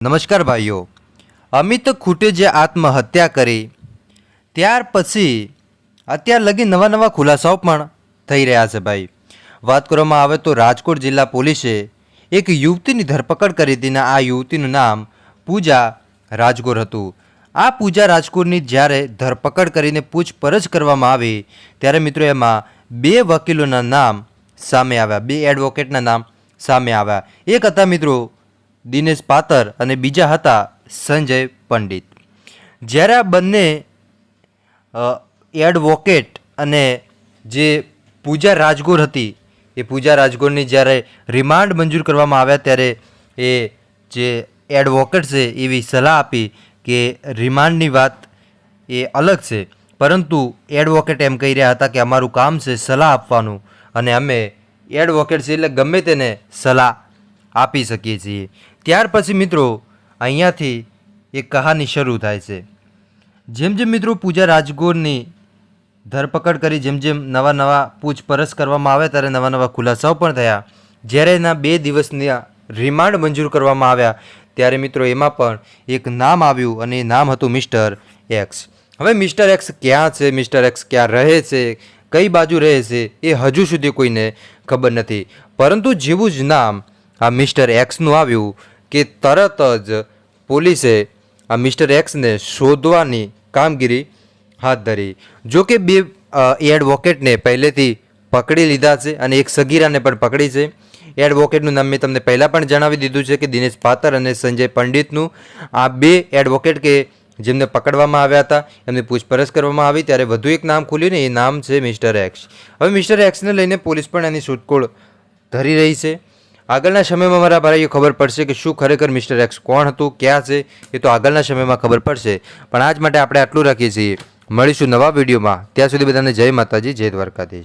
નમસ્કાર ભાઈઓ. અમિત ખૂટે જે આત્મહત્યા કરી, ત્યાર પછી અત્યાર લગી નવા નવા ખુલાસાઓ પણ થઈ રહ્યા છે ભાઈ. વાત કરવામાં આવે તો રાજકોટ જિલ્લા પોલીસે એક યુવતીની ધરપકડ કરી હતી આ યુવતીનું નામ પૂજા રાજગોર હતું. આ પૂજા રાજકોટની જ્યારે ધરપકડ કરીને પૂછપરછ કરવામાં આવી, ત્યારે મિત્રો એમાં બે વકીલોના નામ સામે આવ્યા, બે એડવોકેટના નામ સામે આવ્યા. એક હતા મિત્રો દિનેશ પાતર અને બીજા હતા સંજય પંડિત. જ્યારે આ બંને એડવોકેટ અને જે પૂજા રાજગોર હતી, એ પૂજા રાજગોરની જ્યારે રિમાન્ડ મંજૂર કરવામાં આવ્યા ત્યારે એ જે એડવોકેટ છે એવી સલાહ આપી કે રિમાન્ડની વાત એ અલગ છે. પરંતુ એડવોકેટ એમ કહી રહ્યા હતા કે અમારું કામ છે સલાહ આપવાનું અને અમે એડવોકેટ છે એટલે ગમે તેને સલાહ આપી શકીએ છીએ. ત્યાર પછી મિત્રો, અહીંયાથી એક કહાની શરૂ થાય છે. જેમ જેમ મિત્રો પૂજા રાજગોરની ધરપકડ કરી, જેમ જેમ નવા નવા પૂછપરછ કરવામાં આવે, ત્યારે નવા નવા ખુલાસાઓ પણ થયા. જ્યારે એના બે દિવસના રિમાન્ડ મંજૂર કરવામાં આવ્યા, ત્યારે મિત્રો એમાં પણ એક નામ આવ્યું અને એ નામ હતું મિસ્ટર એક્સ. હવે મિસ્ટર એક્સ ક્યાં છે, મિસ્ટર એક્સ ક્યાં રહે છે, કઈ બાજુ રહે છે, એ હજુ સુધી કોઈને ખબર નથી. પરંતુ જેવું જ નામ આ મિસ્ટર એક્સનું આવ્યું કે તરત જ પોલીસે આ મિસ્ટર એક્સને શોધવાની કામગીરી હાથ ધરી. જો કે બે એડવોકેટને પહેલેથી પકડી લીધા છે અને એક સગીરાને પણ પકડી છે. એડવોકેટનું નામ મેં તમને પહેલાં પણ જણાવી દીધું છે કે દિનેશ પાતર અને સંજય પંડિતનું આ બે એડવોકેટ કે જેમને પકડવામાં આવ્યા હતા, એમની પૂછપરછ કરવામાં આવી ત્યારે વધુ એક નામ ખુલ્યું ને એ નામ છે મિસ્ટર એક્સ. હવે મિસ્ટર એક્સને લઈને પોલીસ પણ એની શોધખોળ ધરી રહી છે. આગળના સમયમાં મારા ભાઈઓ ખબર પડશે કે શું ખરેખર મિસ્ટર એક્સ કોણ હતું, ક્યાં છે, એ તો આગળના સમયમાં ખબર પડશે. પણ આજ માટે આપણે આટલું રાખીએ છીએ. મળીશું નવા વિડીયોમાં. ત્યાં સુધી બધાને જય માતાજી, જય દ્વારકાધીશ.